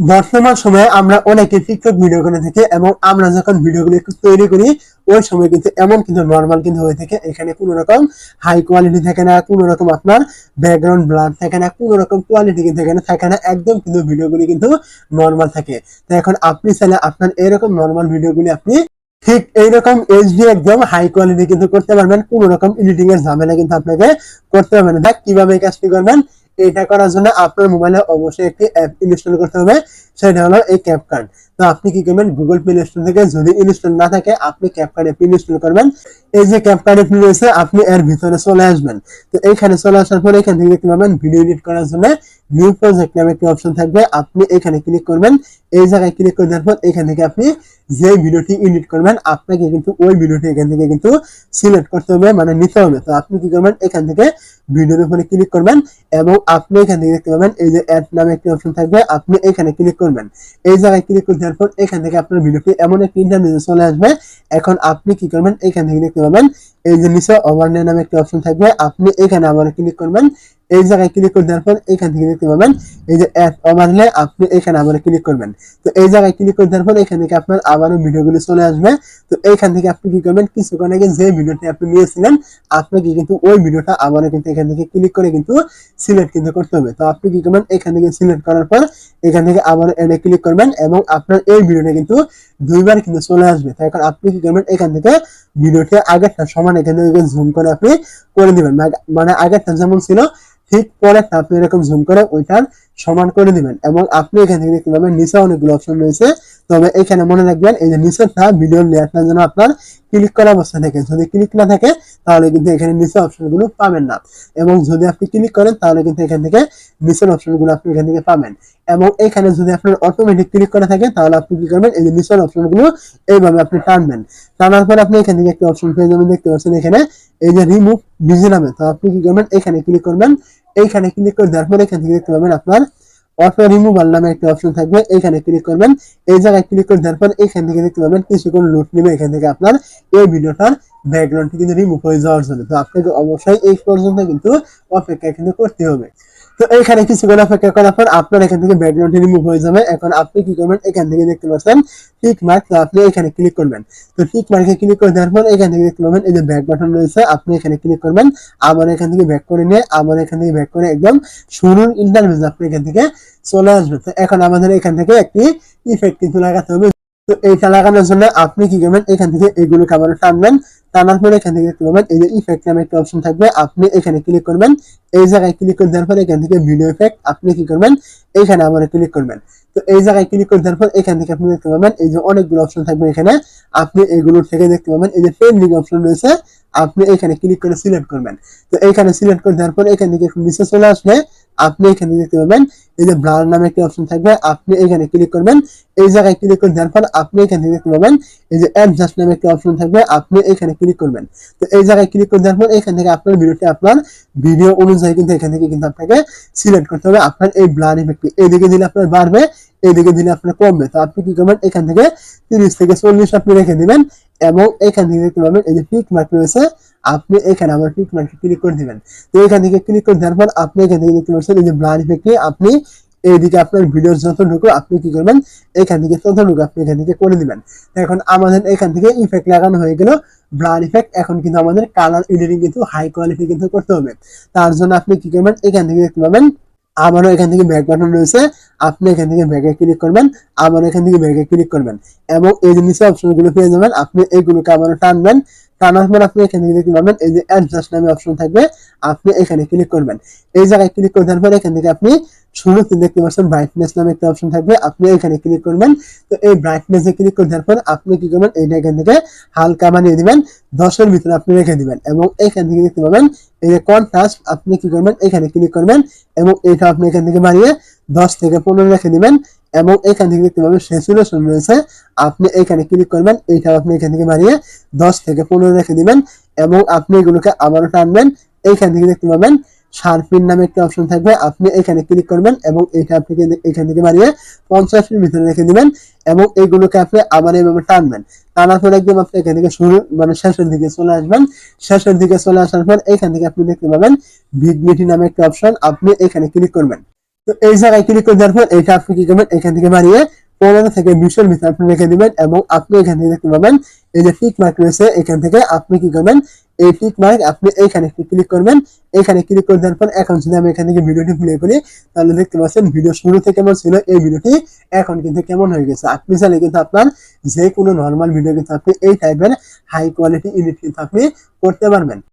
বর্তমান সময়ে আমরা অনেকে টিকটক ভিডিও করে থাকি এবং আমরা যখন ভিডিওগুলো একটু তৈরি করি, ওই সময় কিন্তু এমন কিন্তু নর্মাল কিন্তু হয়ে থাকে। এখানে কোনো রকম হাই কোয়ালিটি থাকে না, কোনো রকম আপনার ব্যাকগ্রাউন্ড ব্লার থাকে না, কোনো রকম কোয়ালিটি কিন্তু এখানে থাকে না। একদম কিন্তু ভিডিওগুলি কিন্তু নর্মাল থাকে। তো এখন আপনি চাইলে আপনার এরকম নর্মাল ভিডিওগুলি আপনি ঠিক এইরকম এইচডি একদম হাই কোয়ালিটি কিন্তু করতে পারবেন। কোনো রকম এডিটিং এর ঝামেলা কিন্তু আপনাকে করতে পারবেন দেখ কীভাবে কাজটি করবেন। এটা করার জন্য আপনার মোবাইলে অবশ্যই একটি অ্যাপ ইনস্টল করতে হবে। সেটা হলো এই ক্যাপকার্ড তো আপনি কি করবেন? গুগল প্লে স্টোর থেকে যদি ইনস্টল না থাকে, আপনি ক্যাপকার্ড অ্যাপ ইনস্টল করবেন। এই যে ক্যাপকার্ড অ্যাপ রয়েছে, আপনি এর ভিতরে চলে আসবেন। তো এইখানে চলে আসার পরে এখান থেকে দেখতে পাবেন ভিডিও এডিট করার জন্য নিউ প্রজেক্ট নামে একটি অপশন থাকবে। আপনি এখানে ক্লিক করবেন। এই জায়গায় ক্লিক করে দেওয়ার পর এখান থেকে আপনি যে ভিডিওটি এডিট করবেন, আপনাকে কিন্তু ওই ভিডিওটি এখান থেকে কিন্তু সিলেক্ট করতে হবে মানে নিতে হবে। তো আপনি কি করবেন? এখান থেকে ভিডিওর উপরে ক্লিক করবেন এবং আপনি এখান থেকে দেখতে পাবেন এই যে অ্যাড নামে একটি অপশন থাকবে। আপনি এখানে ক্লিক করবেন। এই জায়গায় ক্লিক করে দেওয়ার পর এখান থেকে আপনার ভিডিওটি এমন একটি ইন্টারনেটে চলে আসবে। এখন আপনি কি করবেন? এখান থেকে দেখতে পাবেন এই যে নিচে ওভারলে নামে একটি অপশন থাকবে। আপনি এখানে আবার ক্লিক করবেন। এই জায়গায় ক্লিক করে দেওয়ার পর এখান থেকে দেখতে পাবেন, এই যে অ্যাড ওভারলে আপনি এখানে আবার ক্লিক করবেন। তো এই জায়গায় ক্লিক করে দেওয়ার পর এখান থেকে আপনার আবারও ভিডিওগুলো চলে আসবে। তো এইখান থেকে আপনি কি করবেন, কিছুক্ষণ আগে যে ভিডিওটি আপনি নিয়েছিলেন, আপনাকে কিন্তু ওই ভিডিওটা আবারও কিন্তু এখান থেকে ক্লিক করে কিন্তু সিলেক্ট কিন্তু করতে হবে। তো আপনি কি করবেন, এখান থেকে সিলেক্ট করার পর এখান থেকে আবার এনে ক্লিক করবেন এবং আপনার এই ভিডিওটা কিন্তু দুইবার কিন্তু চলে আসবে। তো এখন আপনি কি করবেন, এখান থেকে ভিডিওটি আগেরটা সমান এখান থেকে জুম করে আপনি করে দিবেন। মানে আগেরটা যেমন ছিল ঠিক পরে আপনি এরকম জুম করে ওইটার সমান করে দিবেন এবং আপনি এখান থেকে দেখতে পাবেন নিচে অনেকগুলো অপশন রয়েছে, তবে এখানে মনে রাখবেন এই যে নিচেরটা ভিডিওর লেয়ারটা যেন আপনার ক্লিক করা অবস্থা থাকে, যদি ক্লিক না থাকে তাহলে কিন্তু এখানে নিচে অপশনগুলো পাবেন না। এবং যদি আপনি ক্লিক করেন তাহলে কিন্তু এখান থেকে নিচের অপশনগুলো আপনি এখান থেকে পাবেন। এবং এখানে যদি আপনার অটোমেটিক ক্লিক করা থাকে তাহলে আপনি কি করবেন, এই যে নিচের অপশনগুলো এইভাবে আপনি টানবেন। টানার পর আপনি এখান থেকে একটা অপশন পেয়ে যাবেন, দেখতে পাচ্ছেন এখানে এই যে রিমুভ ভিজিলামে তো আপনি কি করবেন, এখানে ক্লিক করবেন এইখানে ক্লিক করে দেওয়ার পরে এখান থেকে দেখতে পাবেন আপনার অটো রিমুভাল নামে একটা অপশন থাকবে। এইখানে ক্লিক করবেন। এই জায়গায় ক্লিক করে দেওয়ার পর এইখান থেকে দেখতে পাবেন কিছুক্ষণ লুট নেবে। এখান থেকে আপনার এই ভিডিওটার ব্যাকগ্রাউন্ডটি কিন্তু রিমুভ হয়ে যাওয়ার জন্য। তো আপনাকে অবশ্যই এই পর্যন্ত কিন্তু অপেক্ষা কিন্তু করতে হবে। তো এখানে কিছুক্ষণ অপেক্ষা করার পর আপনার এখান থেকে ব্যাকগ্রাউন্ড রিমুভ হয়ে যাবে। এখন আপনি কি করবেন? এখান থেকে দেখতে পাচ্ছেন টিক মার্ক তো আপনি এখানে ক্লিক করবেন। তো টিক মার্কে ক্লিক করে দেওয়ার পর এখান থেকে দেখতে পাবেন এই যে ব্যাক বাটন রয়েছে, আপনি এখানে ক্লিক করবেন। আবার এখান থেকে ব্যাক করে নিয়ে, আবার এখান থেকে ব্যাক করে একদম শুরুর ইন্টারভিউ আপনি এখান থেকে চলে আসবে তো এখন আমাদের এখান থেকে একটি ইফেক্ট কিন্তু লাগাতে হবে। তো এইটা লাগানোর জন্য আপনি কি করবেন? এখান থেকে এগুলো আবার টানবেন। টানার পরে এখান থেকে দেখতে পাবেন এই যে ইফেক্ট নামে একটা অপশন থাকবে। আপনি এখানে ক্লিক করবেন। এই জায়গায় ক্লিক করে দেওয়ার পরে এখান থেকে ভিডিও ইফেক্ট আপনি কি করবেন? এইখানে আবার ক্লিক করবেন। তো এই জায়গায় ক্লিক করে দেওয়ার পর এখান থেকে আপনি দেখতে পাবেন, এই যে অনেকগুলো অপশন থাকবে এখানে। আপনি এগুলো থেকে দেখতে পাবেন। এই যে পেন্ডিং অপশন রয়েছে, আপনি এখানে ক্লিক করে সিলেক্ট করবেন। তো এইখানে সিলেক্ট করে দেওয়ার পর এখান থেকে একটু নিচে চলে আসলে আপনি এখানে দেখতে পাবেন, এই যে ব্লার নামে একটি অপশন থাকবে, আপনি এখানে ক্লিক করবেন, এই জায়গায় ক্লিক করে দেওয়ার পর আপনি এখানে দেখতে পাবেন, এই যে অ্যাডজাস্ট নামে একটি অপশন থাকবে, আপনি এখানে ক্লিক করবেন। তো এই জায়গায় ক্লিক করে দেওয়ার পর এখান থেকে আপনার ভিডিওটি আপনার ভিডিও অনুযায়ী কিন্তু এখান থেকে কিন্তু আপনাকে সিলেক্ট করতে হবে। আপনার এই ব্লার ইফেক্টটি এইদিকে দিলে আপনার বাড়বে এইদিকে দিলে আপনার কমবে। তো আপনি কি করবেন? এখান থেকে তিরিশ থেকে চল্লিশ আপনি রেখে দিবেন এবং এখান থেকে দেখতে পাবেন এই যে টিক মার্ক রয়েছে, আপনি এখানে আবার টিক মার্কে ক্লিক করে দিবেন। তো এখান থেকে ক্লিক করে দেওয়ার পর আপনি এখান থেকে দেখতে পাচ্ছেন এই যে ব্লার ইফেক্টটি আপনি এইদিকে আপনার ভিডিওর যতটুকু, আপনি কি করবেন? এখান থেকে ততটুকু আপনি এখান থেকে করে দিবেন। এখন আমাদের এখান থেকে ইফেক্ট লাগানো হয়ে গেল ব্লার ইফেক্ট এখন কিন্তু আমাদের কালার এডিটিং কিন্তু হাই কোয়ালিটি কিন্তু করতে হবে। তার জন্য আপনি কি করবেন? এখান থেকে দেখতে পাবেন আবারও এখান থেকে ব্যাগ বাটন রয়েছে। আপনি এখান থেকে ব্যাগে ক্লিক করবেন, আমারও এখান থেকে ব্যাগে ক্লিক করবেন। এবং এই জিনিসের অপশনগুলো পেয়ে যাবেন। আপনি এইগুলোকে আবারও টানবেন। টানার পর আপনি এখান দেখতে পাবেন এই যে অ্যাডজাস্ট নামে অপশন থাকবে আপনি এখানে ক্লিক করবেন এই জায়গায় ক্লিক করে দেওয়ার পর এখান থেকে আপনি শুরুতে দেখতে পাচ্ছেন ব্রাইটনেস নামে একটা অপশন থাকবে আপনি এখানে ক্লিক করবেন তো এই ব্রাইটনেস এ ক্লিক করে দেওয়ার পর আপনি কি করবেন এইটা এখান থেকে হালকা বানিয়ে দিবেন দশের ভিতরে আপনি রেখে দিবেন এবং এখান থেকে দেখতে পাবেন এই যে কন্ট্রাস্ট আপনি কি করবেন এখানে ক্লিক করবেন এবং এটা আপনি এখান থেকে বাড়িয়ে দশ থেকে পনেরো রেখে দিবেন এবং এখান থেকে পাবেন সেচুরেশন রয়েছে। আপনি এখানে ক্লিক করবেন এইটা আপনি এখান থেকে বাড়িয়ে দশ থেকে পনেরো রেখে দিবেন এবং আপনি এগুলোকে আবারও টানবেন। এইখান থেকে দেখতে পাবেন শার্পিন নামে একটা অপশন থাকবে। আপনি এখানে ক্লিক করবেন এবং এটা আপনি এখান থেকে বাড়িয়ে পঞ্চাশের ভিতরে রেখে দিবেন এবং এইগুলোকে আপনি আবার এইভাবে টানবেন। টানার পর একদম আপনি এখান থেকে শুরু মানে শেষের দিকে চলে আসবেন। শেষের দিকে চলে আসার পর এখান থেকে আপনি দেখতে পাবেন ভিডিওটি নামে একটা অপশন আপনি এখানে ক্লিক করবেন। তো এই জায়গায় ক্লিক করে দেওয়ার পর এটা আপনি কি করবেন? এখান থেকে বাড়িয়ে পনেরো থেকে বিশের ভিতরে আপনি রেখে দিবেন এবং আপনি এখান থেকে দেখতে পাবেন এই যে টিক মার্ক রয়েছে, এখান থেকে আপনি কি করবেন? এই টিক মার্ক আপনি এইখানে একটি ক্লিক করবেন। এখানে ক্লিক করে দেওয়ার পর এখন যদি আমি এখান থেকে ভিডিওটি প্লে করি, তাহলে দেখতে পাচ্ছেন ভিডিও শুরু থেকে কেমন ছিল, এই ভিডিওটি এখন কিন্তু কেমন হয়ে গেছে। আপনি চাইলে কিন্তু আপনার যে কোনো নর্মাল ভিডিও কিন্তু আপনি এই টাইপের হাই কোয়ালিটি এডিট কিন্তু আপনি করতে পারবেন।